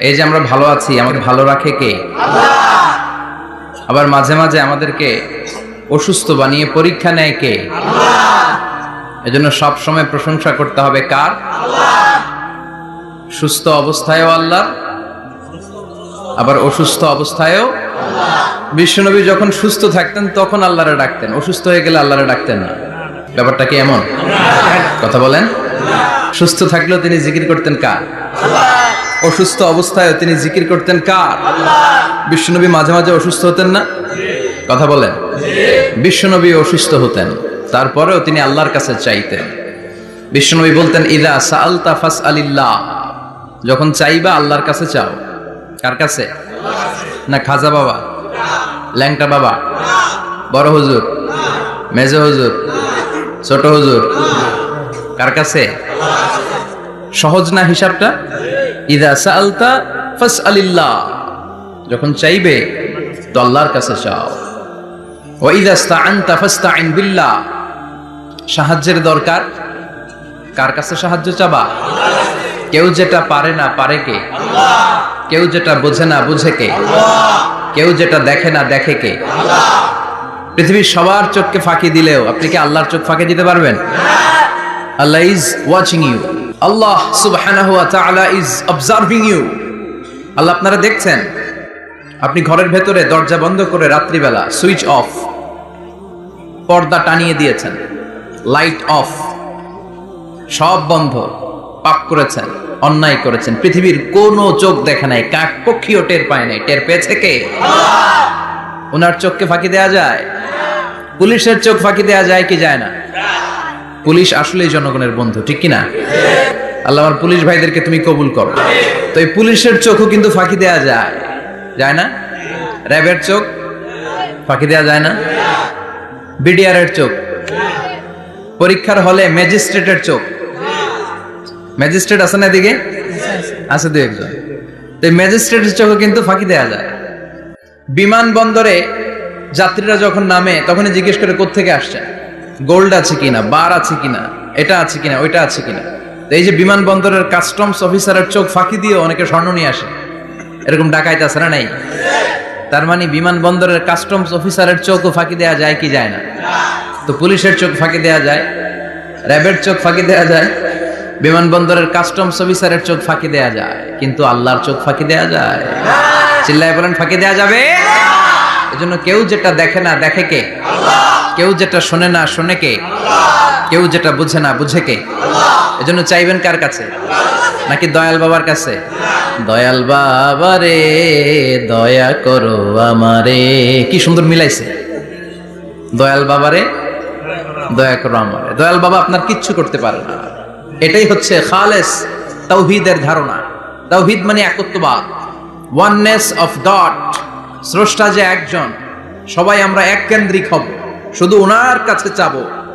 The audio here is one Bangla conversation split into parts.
এই যে আমরা ভালো আছি, আমাকে ভালো রাখে কে? আবার মাঝে মাঝে আমাদেরকে অসুস্থ বানিয়ে পরীক্ষা নেয় কে? এজন্য সব সময় প্রশংসা করতে হবে কার? সুস্থ অবস্থায়ও আল্লাহ আবার অসুস্থ অবস্থায়ও বিশ্বনবী যখন সুস্থ থাকতেন তখন আল্লাহরে ডাকতেন। অসুস্থ হয়ে গেলে আল্লাহরে ডাকতেন না। ব্যাপারটা কি এমন? কথা বলেন। সুস্থ থাকলেও তিনি জিকির করতেন কার? অসুস্থ অবস্থায় তিনি জিকির করতেন কার? বিশ্বনবী মাঝে মাঝে অসুস্থ হতেন না? কথা বলেন। বিশ্বনবী অসুস্থ হতেন, তারপরেও তিনি আল্লাহর কাছে চাইতেন। বিশ্বনবী বলতেন, ইদা সাআলতা ফাস আলিল্লাহ যখন চাইবা আল্লাহর কাছে চাও। কার কাছে? না খাজা বাবা? ল্যাংটা বাবা? বড় হুজুর? মেজ হুজুর? ছোট হুজুর? কার কাছে? সহজ না হিসাবটা? ফাস আলিল্লাহ যখন চাইবে তো আল্লাহর কাছে চাও। ও ইদা সাহায্যের দরকার? কার কাছে সাহায্য চাবা? কেউ যেটা পারে না, পারে কে? কেউ যেটা বোঝে না, বুঝে কে? কেউ যেটা দেখে না, দেখে কে? পৃথিবীর সবার চোখকে ফাঁকি দিলেও আপনি কি আল্লাহর চোখ ফাঁকি দিতে পারবেন? Allah is watching you Allah তাআলা ইজ অবজার্ভিং ইউ আল্লাহ আপনারা দেখছেন? আপনি ঘরের ভেতরে দরজা বন্ধ করে রাত্রিবেলা সুইচ অফ পর্দা টানিয়ে দিয়েছেন লাইট অফ সব বন্ধ পাপ করেছেন, অন্যায় করেছেন। পৃথিবীর কোনো চোখ দেখে নাই, কাক পক্ষীও টের পায় নাই। টের পেয়েছে কে? ওনার চোখকে ফাঁকি দেয়া যায়? পুলিশের চোখ ফাঁকি দেয়া যায় কি যায় না? পুলিশ আসলেই জনগণের বন্ধু, ঠিক কি না আল্লাহ আমার পুলিশ ভাইদেরকে তুমি কবুল করো। তো এই পুলিশের চোখও কিন্তু ফাঁকি দেয়া যায়। যায় না? র্যাবের চোখ ফাঁকি দেয়া যায় না? বিডিআর এর চোখ। পরীক্ষার হলে ম্যাজিস্ট্রেটের চোখ। ম্যাজিস্ট্রেট আছে না এদিকে? আছে দু একজন। তো ম্যাজিস্ট্রেটের চোখও কিন্তু ফাঁকি দেয়া যায়। বিমানবন্দরে যাত্রীরা যখন নামে, তখনই জিজ্ঞেস করে কোত্থেকে আসছে? গোল্ড আছে কিনা? বার আছে কিনা? এটা আছে কিনা? ওইটা আছে কিনা? এই যে বিমানবন্দরের কাস্টমস অফিসারের চোখ ফাঁকি দিয়ে অনেকে স্বর্ণ নিয়ে আসে। এরকম ডাকাইতে আছে না নাই? তার মানে বিমানবন্দরের কাস্টমস অফিসারের চোখও ফাঁকি দেওয়া যায় কি যায় না? তো পুলিশের চোখ ফাঁকি দেওয়া যায়, র্যাবের চোখ ফাঁকি দেওয়া যায়, বিমানবন্দরের কাস্টমস অফিসারের চোখ ফাঁকি দেওয়া যায়। কিন্তু আল্লাহর চোখ ফাঁকি দেওয়া যায়। চিল্লায় বলেন, ফাঁকি দেওয়া যাবে? এজন্য কেউ যেটা দেখে না, দেখে কে? কেউ যেটা শোনে না, শোনে কে? কেউ যেটা বুঝে না বুঝে কে? এজন্য চাইবেন কার কাছে? নাকি দয়াল বাবার কাছে? দয়াল বাবা রে দয়া করো আমারে। কি সুন্দর মিলাইছে। দয়াল বাবারে দয়া করো আমারে। দয়াল বাবা আপনার কিচ্ছু করতে পারে না। এটাই হচ্ছে খালেস তাওহিদের ধারণা। তাওহিদ মানে একত্ববাদ। Oneness of God. স্রষ্টা যে একজন সবাই আমরা এক কেন্দ্রিক হব। শুধু ওনার কাছে চাবো।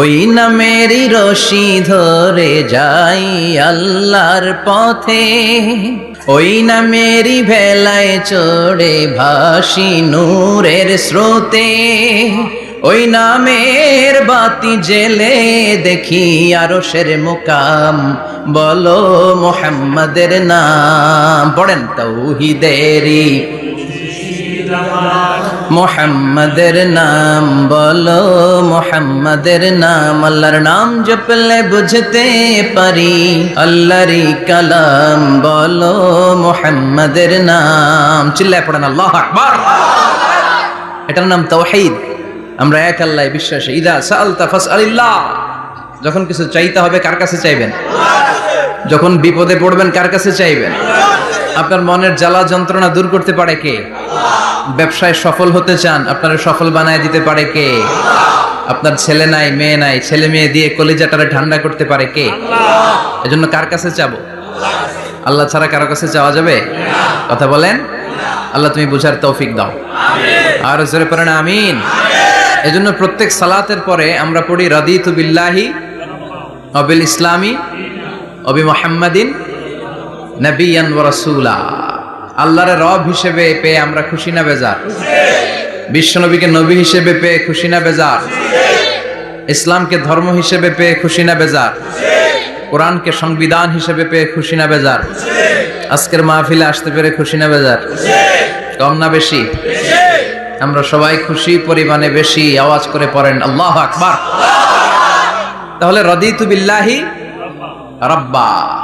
ওই নামেরই রশি ধরে যাই আল্লাহর পথে। ওই নামেরই ভেলায় চড়ে ভাসি নূরের স্রোতে। ওই নামের বাতি জেলে দেখি আরও সের মুকাম, বলো মোহাম্মদের নাম। পড়েন তৌহিদেরি মোহাম্মদের নাম বলো, মোহাম্মদের নাম আল্লাহর নাম জপলে বুঝতে পারি। আল্লাহরই কালাম বলো, মোহাম্মদের নাম। চিল্লায় পড়েন, আল্লাহ আকবার। এটার নাম তাওহীদ। আমরা এক আল্লাহ বিশ্বাসী। ইদা সাআলতা ফাসআলিল্লাহ। যখন কিছু চাইতে হবে, কার কাছে চাইবেন? যখন বিপদে পড়বেন, কার কাছে চাইবেন? আপনার মনের জ্বালা যন্ত্রণা দূর করতে পারে কে? ব্যবসায় সফল হতে চান আপনারা সফল বানায় দিতে পারে কে? আপনার ছেলে নাই মেয়ে নাই ছেলে মেয়ে দিয়ে কলিজাটারে ঠান্ডা করতে পারে কে? এজন্য কার কাছে চাবো? আল্লাহ। ছাড়া কারও কাছে চাওয়া যাবে? কথা বলেন? আল্লাহ তুমি বুঝার তৌফিক দাও। আর জোরে পড়ে না আমিন। এজন্য প্রত্যেক সালাতের পরে আমরা পড়ি রাদিতু বিল্লাহি অবিল ইসলামী অবি মোহাম্মদিন নবিয়ান রাসূলা। আল্লাহর রব হিসেবে পেয়ে আমরা খুশি না বেজার? বিশ্বনবীকে নবী হিসেবে পেয়ে খুশি না বেজার? ইসলামকে ধর্ম হিসেবে পেয়ে খুশি না বেজার? কোরআনকে সংবিধান হিসেবে পেয়ে খুশি না বেজার? আজকের মাহফিলে আসতে পেরে খুশি না বেজার? কম না বেশি? আমরা সবাই খুশি পরিমাণে বেশি আওয়াজ করে পড়েন, আল্লাহ আকবার। তাহলে রদিতু বিল্লাহি রাব্বা।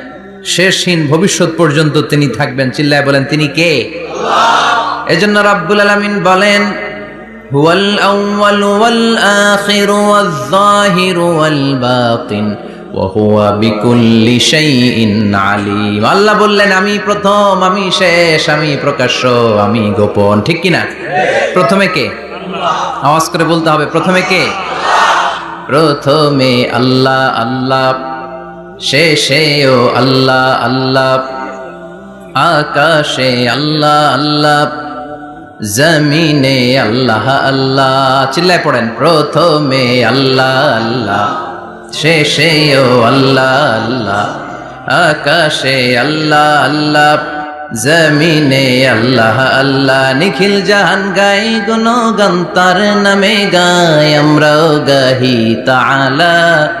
শেষহীন ভবিষ্যৎ পর্যন্ত তিনি থাকবেন। চিল্লায় বলেন, তিনি কে? এজন্য রাব্বুল আলামিন বলেন, হুয়াল আউয়াল ওয়াল আখির ওয়াল যাহির ওয়াল বাতিন, ওয়া বিকুল্লি শাইইন আলিম। আল্লাহ বললেন, আমি প্রথম, আমি শেষ, আমি প্রকাশ্য, আমি গোপন। ঠিক কি না প্রথমে কে? আওয়াজ করে বলতে হবে, প্রথমে কে? প্রথমে আল্লাহ আল্লাহ। শেষেও আল্লাহ আল্লাহ। আকাশে আল্লাহ আল্লাহ। জমিনে আল্লাহ আল্লাহ। চিল্লায় পড়েন, প্রথমে আল্লাহ আল্লাহ। শেষেও আল্লাহ আল্লাহ। আকাশে আল্লাহ আল্লাহ। জমিনে আল্লাহ আল্লাহ। নিখিল জাহান গাই গুণ গন্তার নামে গাই। আমরাও গাহি তালা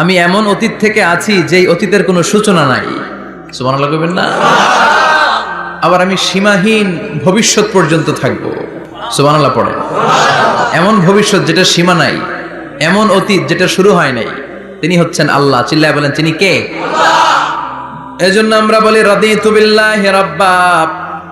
আমি এমন অতীত থেকে আছি যেই অতীতের কোনো সূচনা নাই। কইবেন না? আবার আমি সীমাহীন ভবিষ্যৎ পর্যন্ত থাকব। সুবহানাল্লাহ পড়ে এমন ভবিষ্যৎ যেটা সীমা নাই, এমন অতীত যেটা শুরু হয় নাই, তিনি হচ্ছেন আল্লাহ। চিল্লায় বলেন, তিনি কে? এজন্য আমরা বলি, রাদিতু বিল্লাহি রাব্বা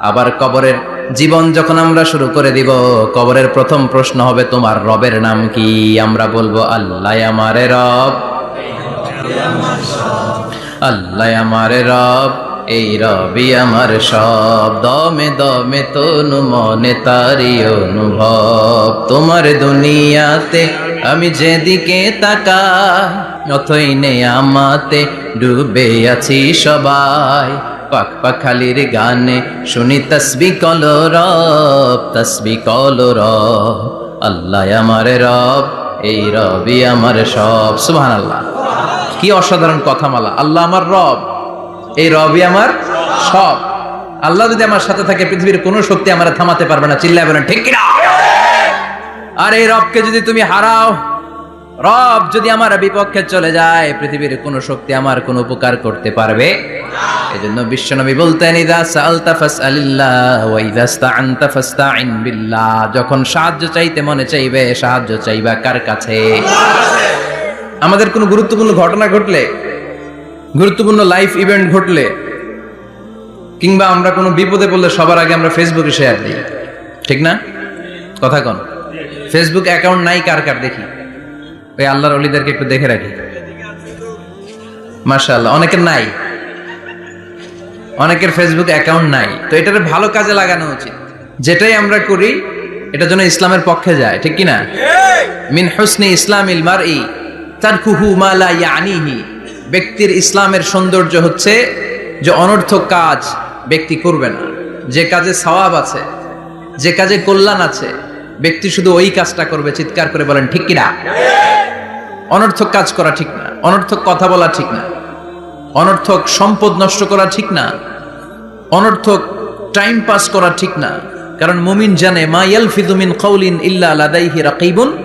আবার কবরের জীবন যখন আমরা শুরু করে দিব, কবরের প্রথম প্রশ্ন হবে, তোমার রবের নাম কি? আমরা বলব, আল্লাহ আমারে রব। আল্লাহ আমারে রব, এই রবি আমার সব। দমে দমে তনু মনে তারি অনুভব। তোমার দুনিয়াতে আমি যেদিকে তাকা অথই নে আমাতে ডুবে আছি সবাই। পাক পাখালির গানে শুনি তসবি কল রব, তসবি কল রব। আল্লাহ আমার রব, এই রবি আমার সব। সুবহান আল্লাহ কি অসাধারণ কথামালা। আল্লাহ আমার রব, এই রবি আমার সব। আল্লাহ যদি আমার সাথে থাকে, পৃথিবীর কোনো শক্তি আমার থামাতে পারবে না। চিল্লায় বলেন, ঠিক কিনা? আর এই রবকে যদি তুমি হারাও রব যদি আমার বিপক্ষে চলে যায়, পৃথিবীর কোনো শক্তি আমার কোনো উপকার করতে পারবে? এই জন্য বিশ্বনবী বলতেন, ইদা সালতা ফাসআলিল্লাহ ওয়া ইদা ইসতাআনতা বিল্লাহ। যখন সাহায্য চাইতে মনে চাইবে, সাহায্য চাইবা কার কাছে? আমাদের কোনো গুরুত্বপূর্ণ ঘটনা ঘটলে, গুরুত্বপূর্ণ লাইফ ইভেন্ট ঘটলে, কিংবা আমরা কোনো বিপদে পড়লে সবার আগে আমরা ফেসবুকে শেয়ার দিই। ঠিক না? কথা কন। ফেসবুক অ্যাকাউন্ট নাই, কার কার দেখি? ওই আল্লাহর অলিদেরকে একটু দেখে রাখি। মাশাআল্লাহ, অনেকের নাই। অনেকের ফেসবুক অ্যাকাউন্ট নাই। তো এটার ভালো কাজে লাগানো উচিত। যেটাই আমরা করি, এটা যেন ইসলামের পক্ষে যায়, ঠিক কি না মিন হুসনি ইসলামিল মারই, তারকুহু মা লা ইয়ানিহি। ব্যক্তির ইসলামের সৌন্দর্য হচ্ছে যে অনর্থক কাজ ব্যক্তি করবে না। যে কাজে সওয়াব আছে, যে কাজে কল্যাণ আছে, ব্যক্তি শুধু ওই কাজটা করবে, চিৎকার করে বলেন, ঠিক কিনা? অনর্থক কাজ করা ঠিক না অনর্থক কথা বলা ঠিক না অনর্থক সম্পদ নষ্ট করা ঠিক না অনর্থক টাইম পাস করা ঠিক না। কারণ মুমিন জানে মা ইয়ালফিদু মিন কাউলিন ইল্লা লাদাইহি রাকিবুন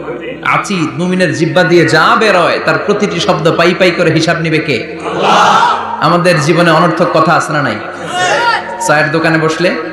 আচিদ মুমিনের জিব্বা দিয়ে যা বেরোয় তার প্রতিটি শব্দ পাই পাই করে হিসাব নিবে কে? আমাদের জীবনে অনর্থক কথা আছে না নাই? চায়ের দোকানে বসলে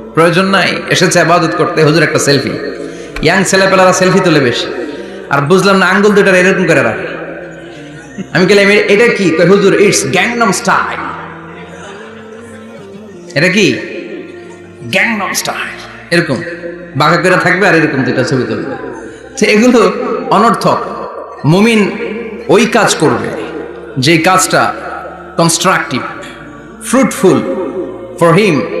প্রয়োজন নাই, এসেছে আবাদত করতে, হুজুর একটা সেলফি ইয়াং ছেলেপেলারা সেলফি তুলে বেশি। আর বুঝলাম না, আঙ্গুল দুটার এরকম করে রাখে। আমি গেলাম, "এ- এটা কি? হুজুর ইটস গ্যাংনম স্টাইল এটা কি? গ্যাংনম স্টাইল এরকম। বাঁকা করে থাকবে আর এরকম দুটা ছবি তুলবে। তো এগুলো অনর্থক। মুমিন ওই কাজ করবে যে কাজটা constructive fruitful for him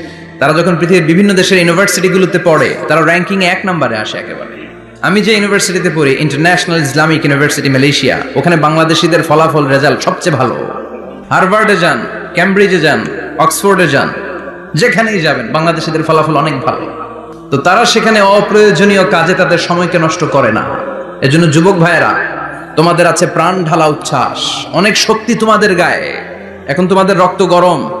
তারা যখন পৃথিবীর বিভিন্ন দেশের ইউনিভার্সিটিগুলোতে পড়ে, তারা র্যাঙ্কিং এক নম্বরে আসে একেবারে। আমি যে ইউনিভার্সিটিতে পড়ি ইন্টারন্যাশনাল ইসলামিক ইউনিভার্সিটি মালয়েশিয়া ওখানে বাংলাদেশিদের ফলাফল রেজাল্ট সবচেয়ে ভালো। হার্ভার্ডে যান ক্যামব্রিজে যান অক্সফোর্ডে যান, যেখানেই যাবেন, বাংলাদেশিদের ফলাফল অনেক ভালো। তো তারা সেখানে অপ্রয়োজনীয় কাজে তাদের সময়কে নষ্ট করে না। এজন্য যুবক ভাইয়েরা, তোমাদের আছে প্রাণ ঢালা উচ্ছ্বাস। অনেক শক্তি তোমাদের গায়ে। এখন তোমাদের রক্ত গরম।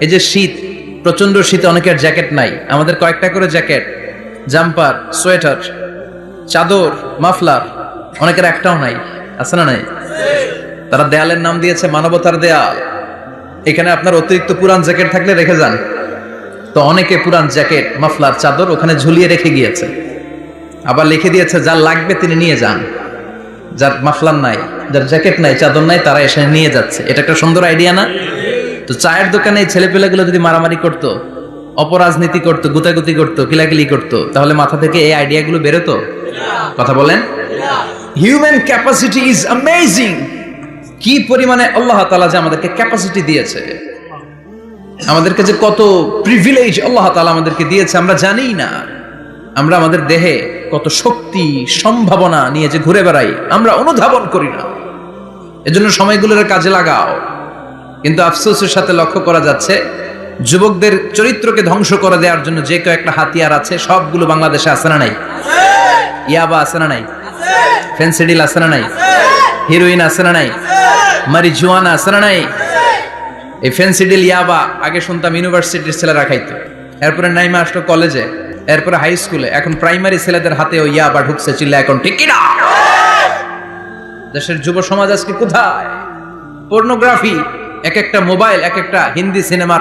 এই যে শীত প্রচণ্ড শীতে অনেকের জ্যাকেট নাই। আমাদের কয়েকটা করে জ্যাকেট, জাম্পার, সোয়েটার, চাদর, মাফলার, অনেকের একটাও নাই। আছে না নাই? তারা দেয়ালের নাম দিয়েছে মানবতার দেয়াল। এখানে আপনার অতিরিক্ত পুরান জ্যাকেট থাকলে রেখে যান। তো অনেকে পুরান জ্যাকেট, মাফলার, চাদর ওখানে ঝুলিয়ে রেখে গিয়েছে। আবার লিখে দিয়েছে যার লাগবে তিনি নিয়ে যান। যার মাফলার নাই, যার জ্যাকেট নাই, চাদর নাই, তারা এসে নিয়ে যাচ্ছে। এটা একটা সুন্দর আইডিয়া না? তো চায়ের দোকানে ছেলেপেলেগুলো যদি মারামারি করতো, অপরাজনীতি করতো, গুতাগুতি করতো, কিলাকিলি করতো, তাহলে মাথা থেকে এই আইডিয়াগুলো বেরোতো? কথা বলেন। হিউম্যান ক্যাপাসিটি ইজ অ্যামেজিং কি পরিমাণে আল্লাহ তাআলা যে আমাদেরকে ক্যাপাসিটি দিয়েছে? আমাদেরকে যে কত প্রিভিলেজ আল্লাহ তাআলা আমাদেরকে দিয়েছে, আমরা জানি না। আমরা আমাদের দেহে কত শক্তি, সম্ভাবনা নিয়ে যে ঘুরে বেড়াই, আমরা অনুধাবন করি না। এজন্য সময়গুলোর কাজে লাগাও। কিন্তু আফসোসের সাথে লক্ষ্য করা যাচ্ছে, যুবকদের চরিত্রকে ধ্বংস করে দেওয়ার জন্য যে কয়েকটা হাতিয়ার আছে, সবগুলো বাংলাদেশে আছে না নাই? ইয়াবা আছে না নাই? ফেন্সিডিল আছে না নাই? হিরোইন আছে না নাই? মারিজুয়ানা আছে না নাই? এই ফেন্সিডিল, ইয়াবা আগে শুনতাম ইউনিভার্সিটির ছেলেরা খাইতো। এরপরে নাইমা আসলো কলেজে, এরপরে হাই স্কুলে। এখন প্রাইমারি ছেলেদের হাতে ওই ইয়াবা ঢুকছে চিল্লা এখন ঠিক কিনা দেশের যুব সমাজ আজকে কোথায়? পর্নোগ্রাফি। এক একটা মোবাইল এক একটা হিন্দি সিনেমার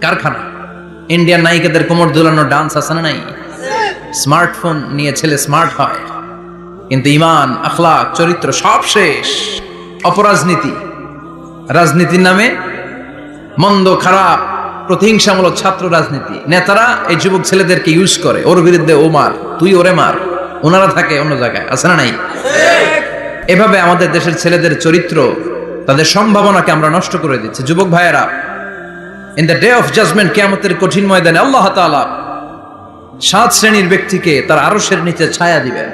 কারখানা। ইন্ডিয়ান নায়িকাদের কোমর দুলানো ডান্স আছে না নাই? স্মার্টফোন নিয়ে ছেলে স্মার্ট হয়। কিন্তু ইমান আখলাক চরিত্র সব শেষ। অপরাজনীতি। রাজনীতির নামে মন্দ খারাপ প্রতিহিংসামূলক ছাত্র রাজনীতি। নেতারা এই যুবক ছেলেদেরকে ইউজ করে। ওর বিরুদ্ধে ও মার তুই ওরে মার। ওনারা থাকে অন্য জায়গায় আছে না নাই? এভাবে আমাদের দেশের ছেলেদের চরিত্র তাদের সম্ভাবনাকে আমরা নষ্ট করে দিচ্ছি। যুবক ভাইয়েরা in the day of judgement কেয়ামতের কঠিন ময়দানে আল্লাহ তাআলা সাত শ্রেণির ব্যক্তিকে তার আরশের নিচে ছায়া দিবেন।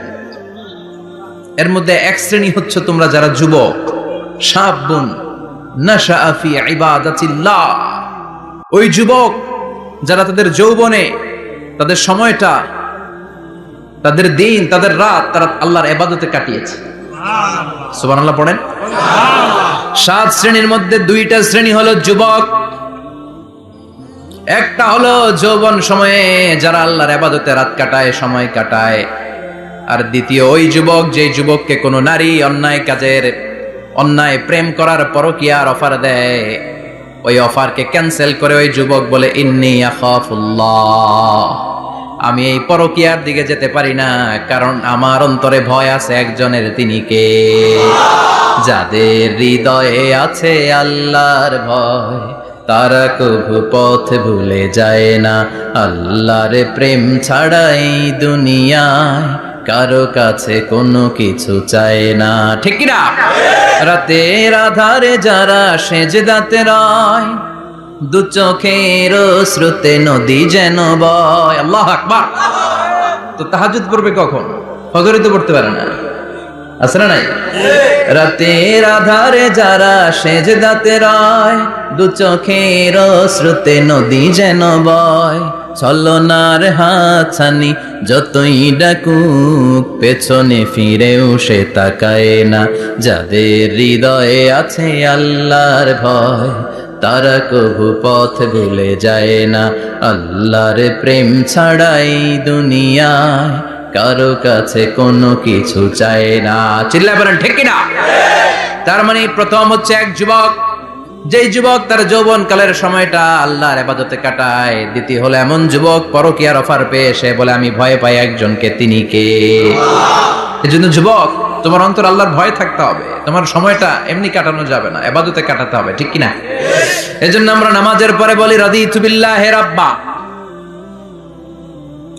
এর মধ্যে এক শ্রেণি হচ্ছে তোমরা যারা যুবক। সাবুন নাশা ফি ইবাদাতিল্লাহ। ওই যুবক যারা তাদের যৌবনে, তাদের সময়টা, তাদের দিন, তাদের রাত, তারা আল্লাহর এবাদতে কাটিয়েছে। সুবহানাল্লাহ, পড়েন? সাত শ্রেণির মধ্যে দুইটা শ্রেণি হলো যুবক। একটা হলো যৌবন সময়ে যারা আল্লাহর আবাদতে রাত কাটায়, সময় কাটায়। আর দ্বিতীয়, ওই যুবক যে যুবককে কোনো নারী অন্যায় কাজের, অন্যায় প্রেম করার পরও কি আর অফার দেয়। ওই অফারকে ক্যান্সেল করে ওই যুবক বলে, ইন্নি আখাফুল্লাহ। আমি এই পরকিয়ার দিকে যেতে পারি না, কারণ আমার অন্তরে ভয় আছে একজনের, তিনি কে? যাদের হৃদয়ে আছে আল্লাহর ভয়, তারা কভু পথ ভুলে যায় না। আল্লাহর প্রেম ছাড়াই দুনিয়ায় কারও কাছে কোনো কিছু চায় না। ঠিক না রাতের আধারে যারা সেজদাতে রয় দু চোখের শ্রুতে নদী যেন বয়। আল্লাহ আকবার। তো তাহাজুদ পড়বে কখন? ফজরে তো পড়তে পারে না। না নাই? রাতের আধারে যারা সেজদাতে রয়, দু চোখের শ্রুতে নদী যেন বয়। ছলনার হাতছানি যতই ডাকুক, পেছনে ফিরেও সে তাকায় না। যাদের হৃদয়ে আছে আল্লাহর ভয় তারা কবু পথ ভুলে যায় না। আল্লাহর প্রেম ছাড়াই দুনিয়ায় কারও কাছে কোনো কিছু চায় না। চিল্লা বলেন, ঠিক না তার মানে প্রথম হচ্ছে এক যুবক যেই যুবক তার যৌবন কালের সময়টা আল্লাহর আবাদতে কাটায়, দ্বিতীয় হলো এমন যুবক পরকিয়ার অফার পেয়ে সে বলে, আমি ভয় পাই একজনকে, তিনি কে? এই জন্য যুবক, তোমার অন্তর আল্লাহর ভয় থাকতে হবে। তোমার সময়টা এমনি কাটানো যাবে না, এবাদতে কাটাতে হবে, ঠিক কিনা? জন্য আমরা নামাজের পরে বলি রাদি তুবিল্লাহ রাব্বা।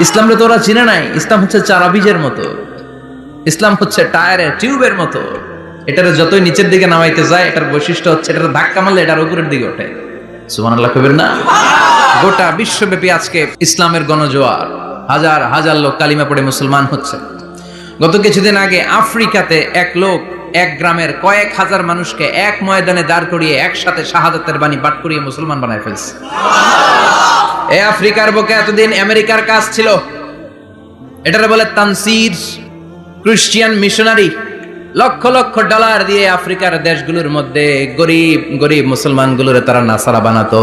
ইসলামরে তো ওরা চিনে নাই। ইসলাম হচ্ছে চারা বীজের মতো। ইসলাম হচ্ছে টায়ারের টিউবের মতো। এটার যতই নিচের দিকে নামাইতে যায়, এটার বৈশিষ্ট্য হচ্ছে এটার ধাক্কা মারলে এটার উপরের দিকে ওঠে। কবেন না? গোটা বিশ্বব্যাপী আজকে ইসলামের গণজোয়ার। হাজার হাজার লোক কালিমা পড়ে মুসলমান হচ্ছে। গত কিছুদিন আগে আফ্রিকাতে এক লোক এক গ্রামের কয়েক হাজার মানুষকে এক ময়দানে দাঁড় করিয়ে একসাথে শাহাদাতের বাণী পাঠ করিয়ে মুসলমান বানায় ফেলছে। এ আফ্রিকার বুকে এতদিন আমেরিকার কাজ ছিল। এটারে বলে Tansir, Christian missionary, lakh lakh dollar দিয়ে আফ্রিকার দেশগুলোর মধ্যে গরিব গরিব মুসলমানগুলোরে তারা নাসারা বানাতো।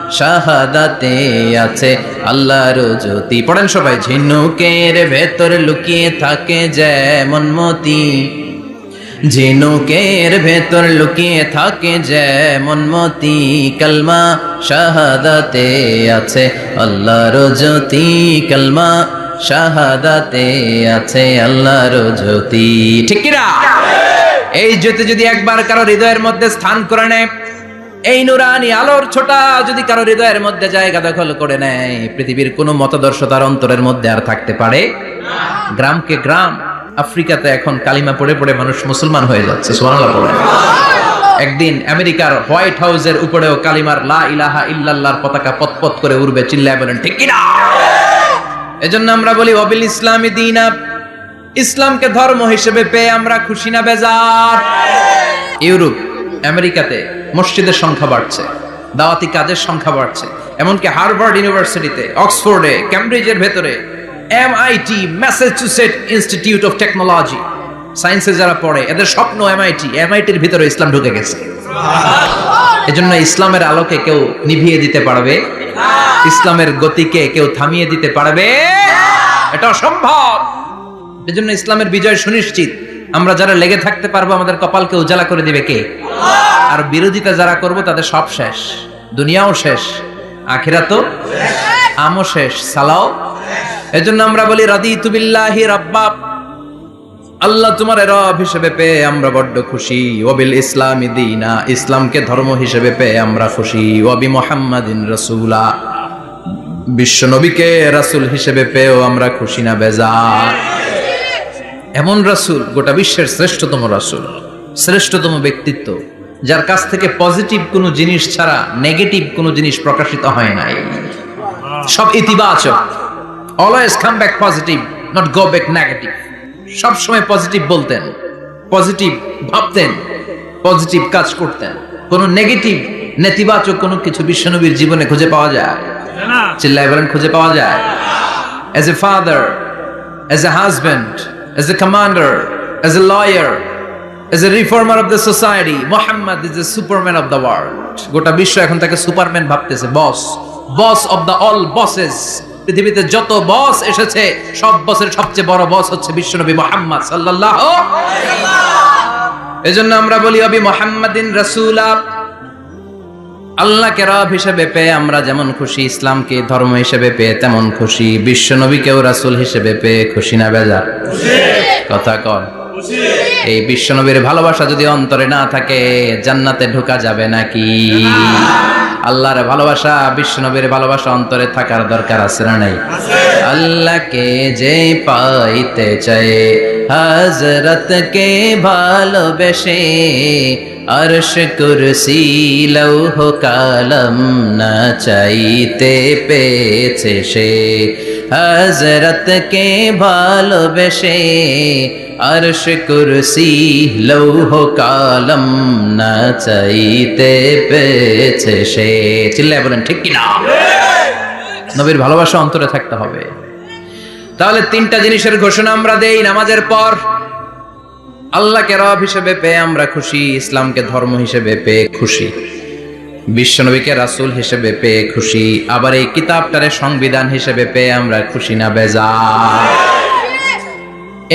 শাহাদাতে আছে আল্লাহর জ্যোতি পড়েন সবাই, ঝিনুকের ভেতর লুকিয়ে থাকে যেমন মতি। ঝিনুকের ভেতর লুকিয়ে থাকে যেমন মতি। কলমা শাহাদাতে আছে আল্লাহর জ্যোতি কলমা শাহাদাতে আছে আল্লাহর জ্যোতি ঠিক কিনা? এই জ্যোতি যদি একবার কারও হৃদয়ের মধ্যে স্থান করে নেয় এই নুরানি আলোর ছোটা যদি কারও হৃদয়ের মধ্যে জায়গা দখল করে নেয়, পৃথিবীর কোনো মতাদর্শ তার অন্তরের মধ্যে আর থাকতে পারে? গ্রামকে গ্রাম, আফ্রিকাতে এখন কালিমা পড়ে পড়ে মানুষ মুসলমান হয়ে যাচ্ছে একদিন আমেরিকার হোয়াইট হাউসের উপরেও কালিমার লা ইলাহা ইল্লাল্লাহর পতাকা পতপত করে উড়বে, চিল্লায় বলেন, ঠিক কিনা? এজন্য আমরা বলি, অবিল ইসলামী দিনা, ইসলামকে ধর্ম হিসেবে পেয়ে আমরা খুশি না বেজার। ইউরোপ আমেরিকাতে মসজিদের সংখ্যা বাড়ছে, দাওয়াতি কাজের সংখ্যা বাড়ছে, এমনকি হার্ভার্ড ইউনিভার্সিটিতে, অক্সফোর্ডে ক্যামব্রিজের ভেতরে, MIT Massachusetts institute of technology, সায়েন্সে যারা পড়ে, এদের স্বপ্ন এমআইটি, এমআইটির ভিতরে ইসলাম ঢুকে গেছে। এজন্য ইসলামের আলোকে কেউ নিভিয়ে দিতে পারবে? ইসলামের গতিকে কেউ থামিয়ে দিতে পারবে? এটা অসম্ভব! এজন্য ইসলামের বিজয় সুনিশ্চিত। আমরা যারা লেগে থাকতে পারব আমাদের কপালকে উজালা করে দিবে কে? আর বিরোধিতা যারা করব তাদের সব শেষ। দুনিয়াও শেষ আখিরা তো আমও শেষ সালাও এজন্য আমরা বলি রাদি তুবিল্লাহি রাব্বাব আল্লাহ তোমার রব হিসেবে পেয়ে আমরা বড্ড খুশি। ওবিল ইসলামী দিনা ইসলামকে ধর্ম হিসেবে পেয়ে আমরা খুশি। ওবি মোহাম্মদিন রসুলা। বিশ্ব নবীকে রাসুল হিসেবে পেয়েও আমরা খুশি না বেজা এমন রাসুল গোটা বিশ্বের শ্রেষ্ঠতম রাসুল শ্রেষ্ঠতম ব্যক্তিত্ব যার কাছ থেকে পজিটিভ কোনো জিনিস ছাড়া নেগেটিভ কোনো জিনিস প্রকাশিত হয় নাই। সব ইতিবাচক। Always come back positive not go back negative সব সময় পজিটিভ বলতেন পজিটিভ ভাবতেন পজিটিভ কাজ করতেন। কোনো নেগেটিভ নেতিবাচক কোনো কিছু বিশ্বনবীর জীবনে খুঁজে পাওয়া যায়? চিল্লায় বলেন খুঁজে পাওয়া যায়? As a father as a husband as a commander as a lawyer as a reformer of the society Muhammad is a superman of the world গোটা বিশ্ব এখন তাকে সুপারম্যান ভাবতেছে boss boss of the all bosses পৃথিবীতে যত বস এসেছে, সব বসের সবচেয়ে বড় বস হচ্ছে বিশ্বনবী মোহাম্মদ সাল্লাল্লাহু এজন্য আমরা বলি, অবি মোহাম্মদিন রাসূলা আল্লাহকে রব হিসেবে পেয়ে আমরা যেমন খুশি, ইসলামকে ধর্ম হিসেবে পেয়ে তেমন খুশি, বিশ্ব নবীকেও রাসূল হিসেবে পেয়ে খুশি না বেজা কথা কন। এই বিশ্বনবীর ভালোবাসা যদি অন্তরে না থাকে, জান্নাতে ঢোকা যাবে নাকি? আল্লাহর ভালোবাসা বিশ্বনবীর ভালোবাসা অন্তরে থাকার দরকার আছে না নাই? আল্লাহকে যে পাইতে চায় হজরত কে ভালোবেসে আরশ কুরসি লৌহ কালম না চাইতে পেয়েছে সে। হজরত কে ভালোবেসে আরশ কুরসি লৌহ কালম না চাইতে পেয়েছে সে। চিল্লায় বলেন, ঠিক কিনা? নবীর ভালোবাসা অন্তরে থাকতে হবে। তাহলে তিনটা জিনিসের ঘোষণা আমরা দেই নামাজের পর। আল্লাহকে রব হিসেবে পেয়ে আমরা খুশি, ইসলামকে ধর্ম হিসেবে পেয়ে খুশি, বিশ্বনবীকে রাসূল হিসেবে পেয়ে খুশি, আবার এই কিতাবটারে সংবিধান হিসেবে পেয়ে আমরা খুশি না বেজা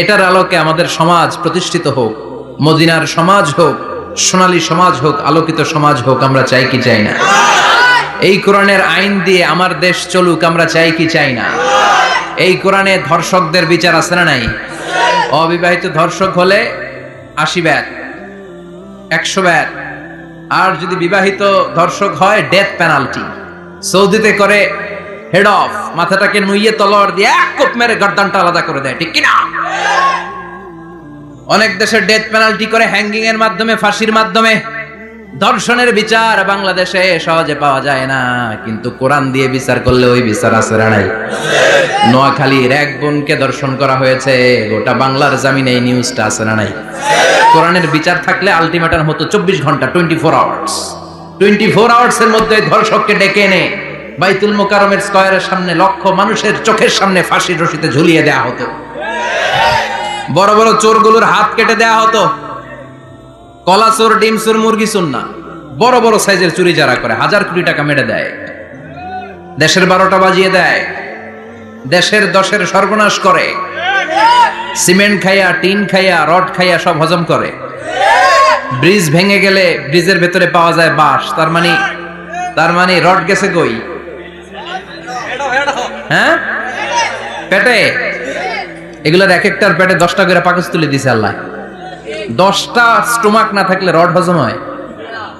এটার আলোকে আমাদের সমাজ প্রতিষ্ঠিত হোক, মদিনার সমাজ হোক, সোনালী সমাজ হোক, আলোকিত সমাজ হোক, আমরা চাই কি চাই না? এই কোরআনের আইন দিয়ে আমার দেশ চলুক, আমরা চাই কি চাই না? এই কোরআনে ধর্ষকদের বিচার আছে না নাই? অবিবাহিত ধর্ষক হলে আশি ব্যাট, একশো ব্যাট। আর যদি বিবাহিত ধর্ষক হয় ডেথ পেনাল্টি সৌদিতে করে হেড অফ মাথাটাকে নুইয়ে তলোয়ার দিয়ে এক কোপ মেরে গর্দানটা আলাদা করে দেয়, ঠিক কিনা? অনেক দেশে ডেথ পেনাল্টি করে হ্যাঙ্গিং এর মাধ্যমে, ফাঁসির মাধ্যমে। ধর্ষণের বিচার বাংলাদেশে সহজে পাওয়া যায় না। কিন্তু কোরআন দিয়ে বিচার করলে ওই বিচার আছে নাই। নোয়াখালীর এক বোনকে দর্শন করা হয়েছে, গোটা বাংলার জামিনে এই নিউজটা আছে না নাই। কোরআনের বিচার থাকলে আলটিমেটাম হতো চব্বিশ ঘণ্টা twenty four hours twenty four hours এর মধ্যে ধর্ষককে ডেকে এনে বাইতুল মোকারমের স্কয়ারের সামনে লক্ষ মানুষের চোখের সামনে ফাঁসির রশিতে ঝুলিয়ে দেয়া হতো। বড় বড় চোরগুলোর হাত কেটে দেয়া হতো। কলা চোর, ডিম চোর, মুরগি চোর না। বড় বড় সাইজের চুরি যারা করে, হাজার কোটি টাকা মেরে দেয়। দেশের বারোটা বাজিয়ে দেয়। দেশের দশের সর্বনাশ করে। সিমেন্ট খাইয়া, টিন খাইয়া, রড খাইয়া সব হজম করে। ব্রিজ ভেঙে গেলে ব্রিজের ভেতরে পাওয়া যায় বাঁশ। তার মানে তার মানে রড গেছে কই? হ্যাঁ? পেটে? এগুলোর এক একটার পেটে দশটা করে পাকস তুলে দিছে আল্লাহ। দশটা স্টোমাক না থাকলে রড হজম হয়?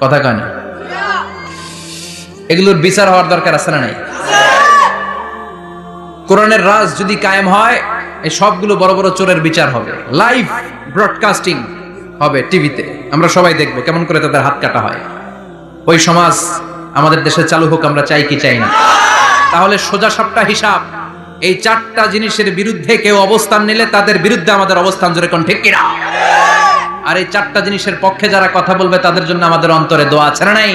কথা কয় না। এগুলোর বিচার হওয়ার দরকার আছে না নাই? কোরআনের রাজ যদি কায়েম হয়, এই সবগুলো বড় বড় চোরের বিচার হবে। লাইভ ব্রডকাস্টিং হবে টিভিতে। আমরা সবাই দেখব কেমন করে তাদের হাত কাটা হয়। ওই সমাজ আমাদের দেশে চালু হোক, আমরা চাই কি চাই না। তাহলে সোজা সাপটা হিসাব। এই চারটা জিনিসের বিরুদ্ধে কেউ অবস্থান নিলে তাদের বিরুদ্ধে আমাদের অবস্থান জোরে কোন ঠিক কিনা? আর এই চারটা জিনিসের পক্ষে যারা কথা বলবে, তাদের জন্য আমাদের অন্তরে দোয়া আছে না নাই?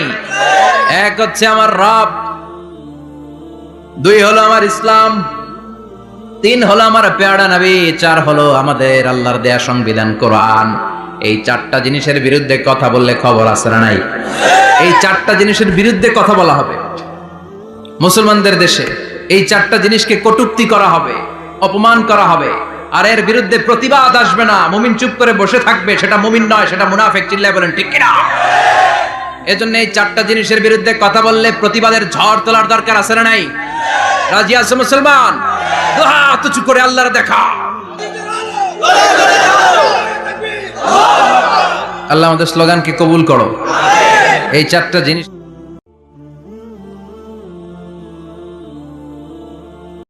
এক হচ্ছে আমার রব, দুই হলো আমার ইসলাম, তিন হলো আমার পেয়ারা নবী, চার হলো আমাদের আল্লাহর দেয়া সংবিধান, কোরআন। এই চারটা জিনিসের বিরুদ্ধে কথা বললে খবর আছে না নাই? এই চারটা জিনিসের বিরুদ্ধে কথা বলা হবে। মুসলমানদের দেশে এই চারটা জিনিসকে কটুক্তি করা হবে, অপমান করা হবে। আর এর বিরুদ্ধে প্রতিবাদ আসবে না। মুমিন চুপ করে বসে থাকবে, সেটা মুমিন নয়, সেটা মুনাফেক চিল্লায় বলেন, ঠিক কিনা? এজন্য এই চারটা জিনিসের বিরুদ্ধে কথা বললে প্রতিবাদের ঝড় তোলার দরকার আছে না নাই? রাজি আছে মুসলমান? হাত উঁচু করে আল্লাহর দেখা। আল্লাহ আমাদের স্লোগানকে কবুল করো। এই চারটা জিনিস